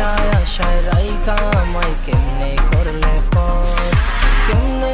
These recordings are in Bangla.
আশায় আশায় রাইকা আমায় কেমনে করলে পর? কেমনে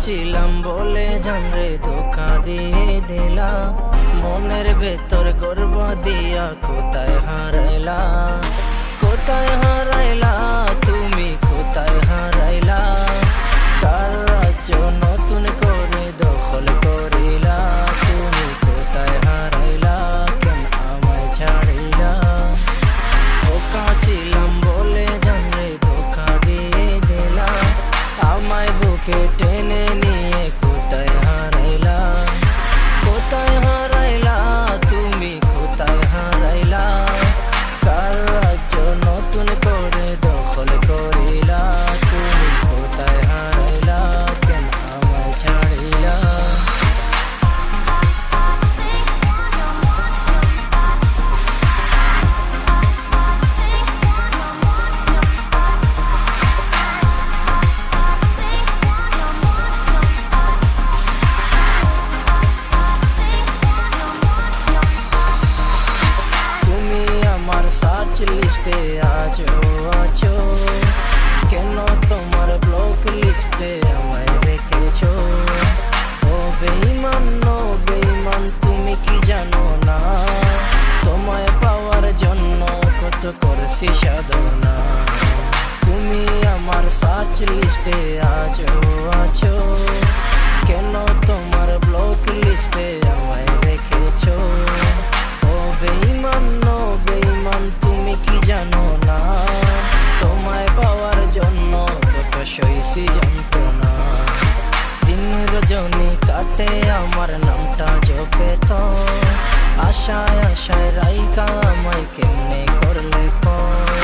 বোকা ছিলাম বলে জানরে ধোকা দিয়ে দিলা মনের ভেতর গর্ব দিয়া কোথায় হারাইলা কোথায় লিস্টে আছো আছো কেন তোমার ব্লক লিস্টে আমায় রেখেছো ও বেইমান নো বেইমান তুমি কি জানো না তোমায় পাওয়ার জন্য কত করছি সাধনা তুমি আমার সার্চ লিস্টে আছো আছো মুখে আমার নামটা জপে তো। আশায় আশায় রাইকা আমায় কেমনে করলে পর?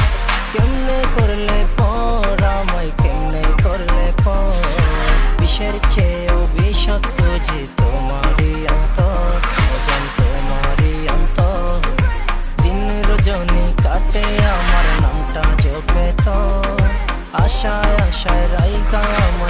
কেমনে করলে পর? আমায় কেমনে করলে পর? বিষের চেয়েও বিষাক্ত যে তোমারই অন্তর, অজান তোমারই অন্তর। দিন রজনী কাটে আমার নামটা জপে তো। আশায় আশায় রাইকা আমায়